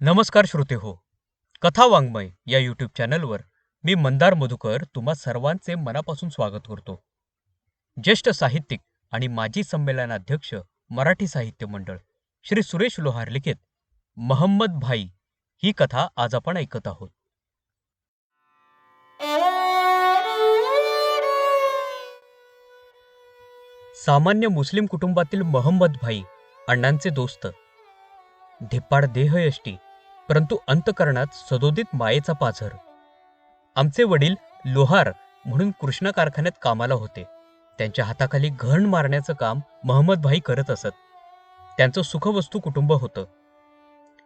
नमस्कार श्रोते हो कथा वाङ्मय या यूट्यूब चॅनलवर मी मंदार मधुकर तुम्हा सर्वांचे मनापासून स्वागत करतो. ज्येष्ठ साहित्यिक आणि माजी संमेलनाध्यक्ष मराठी साहित्य मंडळ श्री सुरेश लोहार लिखित महम्मद भाई ही कथा आज आपण ऐकत आहोत. सामान्य मुस्लिम कुटुंबातील महम्मद भाई अण्णांचे दोस्त धिप्पाड देहयष्टी परंतु अंतकरणात सदोदित मायेचा पाझर. आमचे वडील लोहार म्हणून कृष्णा कारखान्यात कामाला होते. त्यांच्या हाताखाली घण मारण्याचं काम महम्मदभाई करत असत. त्यांचं सुखवस्तू कुटुंब होतं.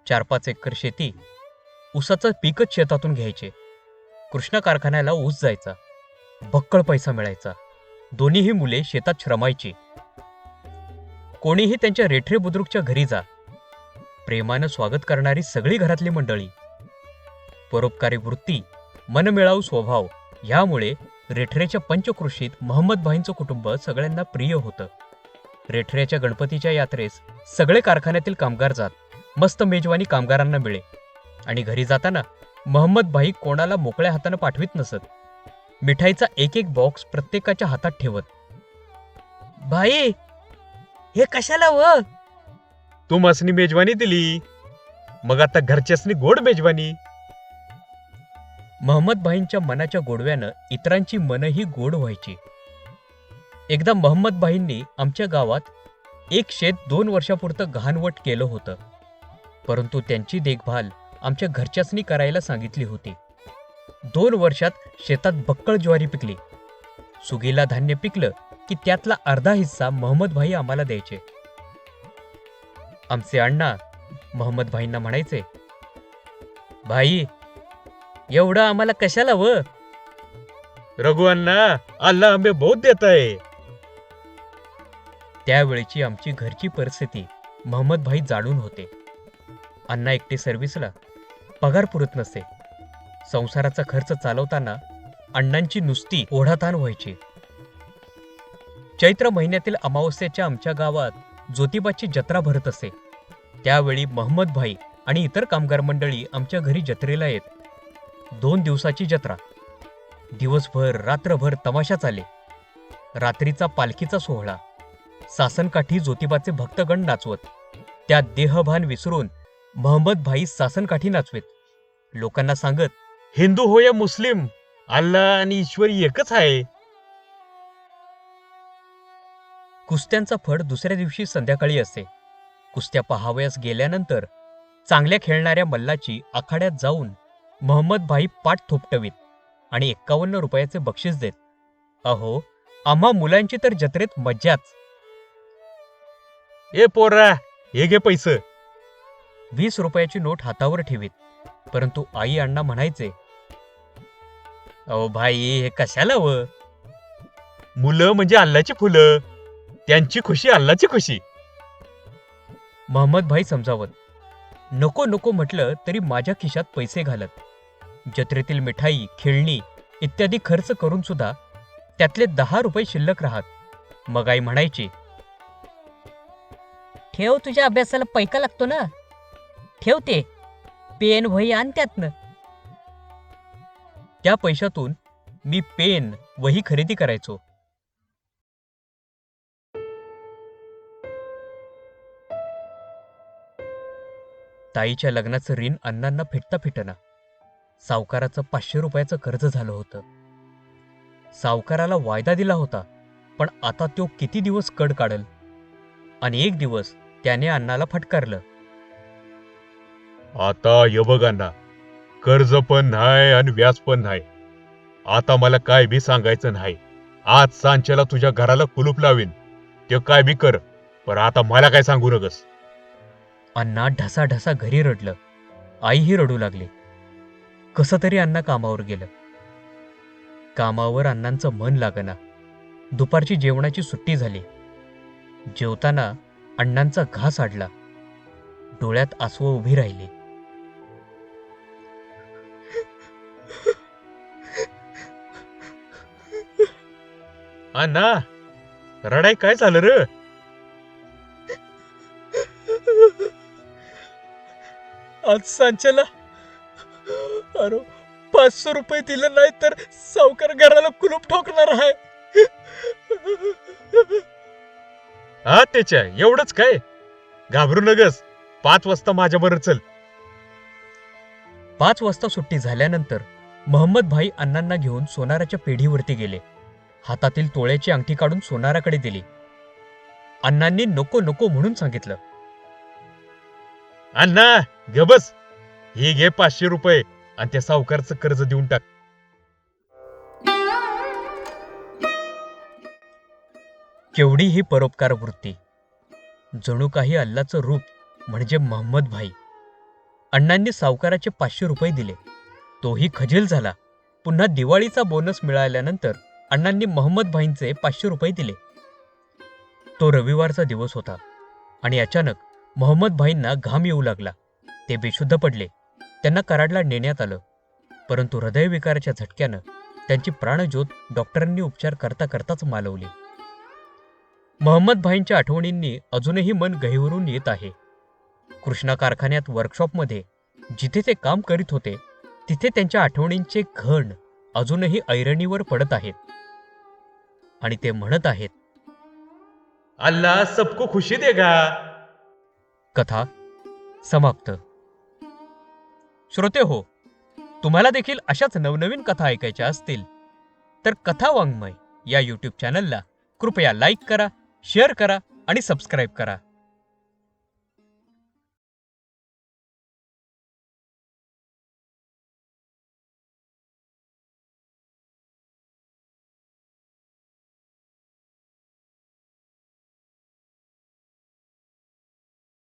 चार पाच एकर शेती ऊसाचं पीकच शेतातून घ्यायचे. कृष्णा कारखान्याला ऊस जायचा. भक्कळ पैसा मिळायचा. दोन्हीही मुले शेतात श्रमायची. कोणीही त्यांच्या रेठरे बुद्रुकच्या घरी जा. प्रेमानं स्वागत करणारी सगळी घरातली मंडळी. परोपकारी वृत्ती मनमिळावू स्वभाव ह्यामुळे रेठरेच्या पंचकृषीत महम्मदभाईंचं कुटुंब सगळ्यांना प्रिय होतं. रेठरेच्या गणपतीच्या यात्रेस सगळे कारखान्यातील कामगार जात मस्त मेजवानी कामगारांना मिळे. आणि घरी जाताना महम्मदभाई कोणाला मोकळ्या हातानं पाठवित नसत. मिठाईचा एक एक बॉक्स प्रत्येकाच्या हातात ठेवत. भाई हे कशाला व? तू मसनी मेजवानी दिली मग आता घरच्यासनी गोड मेजवानी. महम्मद भाईंच्या मनाच्या गोडव्यानं इतरांची मनही गोड व्हायची. एकदा महम्मद भाईंनी आमच्या गावात एक शेत दोन वर्षापुरतं गहाणवट केलं होतं परंतु त्यांची देखभाल आमच्या घरच्यासनी करायला सांगितली होती. दोन वर्षात शेतात बक्कळ ज्वारी पिकली. सुगीला धान्य पिकलं की त्यातला अर्धा हिस्सा महम्मद भाई आम्हाला द्यायचे. आमचे अण्णा महम्मद भाईंना म्हणायचे भाई एवढं आम्हाला कशाला व? रघु अण्णा अल्लाह हमें बहुत देता है त्यावेळेची आमची घरची परिस्थिती महम्मद भाई जाणून होते. अण्णा एकटे सर्व्हिसला पगार पुरत नसे. संसाराचा खर्च चालवताना अण्णांची नुसती ओढाताण व्हायची. चैत्र महिन्यातील अमावस्येच्या आमच्या गावात ज्योतिबाची जत्रा भरत असे. त्यावेळी महम्मद भाई आणि इतर कामगार मंडळी आमच्या घरी जत्रेला येत. दोन दिवसाची जत्रा. दिवसभर रात्रभर तमाशा चाले. रात्रीचा पालखीचा सोहळा. सासनकाठी ज्योतिबाचे भक्तगण नाचवत. त्या देहभान विसरून महम्मद भाई सासनकाठी नाचवेत. लोकांना सांगत हिंदू हो या मुस्लिम. अल्लाह आणि ईश्वरी एकच आहे कुस्त्यांचा फड दुसऱ्या दिवशी संध्याकाळी असे कुस्त्या पहावयास गेल्यानंतर चांगल्या खेळणाऱ्या मल्लाची आखाड्यात जाऊन महम्मद भाई पाठ थोपटवीत आणि एक्कावन्न रुपयाचे बक्षीस देत अहो आम्हा मुलांची तर जत्रेत मज्जाच. ए पोरा हे घे पैसे. वीस रुपयाची नोट हातावर ठेवीत परंतु आई अण्णा म्हणायचे अहो भाई हे कशाला व? मुलं म्हणजे अल्लाची फुलं त्यांची खुशी अल्लाची खुशी. महम्मदभाई समजावत नको नको म्हटलं तरी माझ्या खिशात पैसे घालत. जत्रेतील मिठाई खेळणी इत्यादी खर्च करून सुद्धा त्यातले दहा रुपये शिल्लक राहत. मग आई म्हणायची ठेव तुझ्या अभ्यासाला पैका लागतो ना. ठेव ते. पेन वही आण त्यातनं. त्या पैशातून मी पेन वही खरेदी करायचो. ताईच्या लग्नाचं ऋण अण्णांना फिटता फिटना. सावकाराचं पाचशे रुपयाचं कर्ज झालं होतं. सावकाराला वायदा दिला होता पण आता तो किती दिवस कड काढल? आणि एक दिवस त्याने अण्णाला फटकारलं. आता ये बघ अण्णा कर्ज पण नाही आणि व्याज पण नाही. आता मला काय बी सांगायचं नाही. आज सांच्याला तुझ्या घराला कुलूप लावीन. ते काय बी कर पण आता मला काय सांगू नकस अण्णा ढसाढसा घरी रडलं. आईही रडू लागली. कसं तरी अण्णा कामावर गेलं. कामावर अण्णांचं मन लागना. दुपारची जेवणाची सुट्टी झाली. जेवताना अण्णांचा घास आडला डोळ्यात आसवं उभी राहिली. अण्णा रडाय काय झालं र? आज सांच्याला अरे पाचशे रुपये दिले नाही तर सावकार घराला कुलूप ठोकणार आहे. हा त्याच्या एवढंच काय? घाबरू नगस. पाच वाजता माझ्या बरोबर चल. पाच वाजता सुट्टी झाल्यानंतर महम्मद भाई अण्णांना घेऊन सोनाराच्या पेढीवरती गेले. हातातील तोळ्याची अंगठी काढून सोनाराकडे दिली. अण्णांनी नको नको म्हणून सांगितलं. अण्णा! ग बस. हे घे पाचशे रुपये आणि त्या सावकारचं कर्ज देऊन टाक. केवढी ही परोपकार वृत्ती. जणू काही अल्लाचं रूप म्हणजे महम्मद भाई. अण्णांनी सावकाराचे पाचशे रुपये दिले. तोही खजील झाला. पुन्हा दिवाळीचा बोनस मिळाल्यानंतर अण्णांनी महम्मद भाईंचे पाचशे रुपये दिले. तो रविवारचा दिवस होता आणि अचानक महम्मद भाईंना घाम येऊ लागला. ते बेशुद्ध पडले. त्यांना कराडला नेण्यात आलं. परंतु हृदयविकाराच्या झटक्यानं त्यांची प्राणज्योत डॉक्टरांनी उपचार करता करताच मालवली. महम्मद भाईंच्या आठवणींनी अजूनही मन गहिवरून येत आहे. कृष्णा कारखान्यात वर्कशॉपमध्ये जिथे ते काम करीत होते तिथे त्यांच्या आठवणींचे घण अजूनही ऐरणीवर पडत आहेत. आणि ते म्हणत आहेत अल्लाह सबको खुशी देगा. कथा समाप्त. श्रोते हो तुम्हाला देखील अशाच नवनवीन कथा ऐकायच्या असतील तर कथा वाङ्मय या यूट्यूब चॅनलला कृपया लाईक करा शेअर करा आणि सबस्क्राईब करा.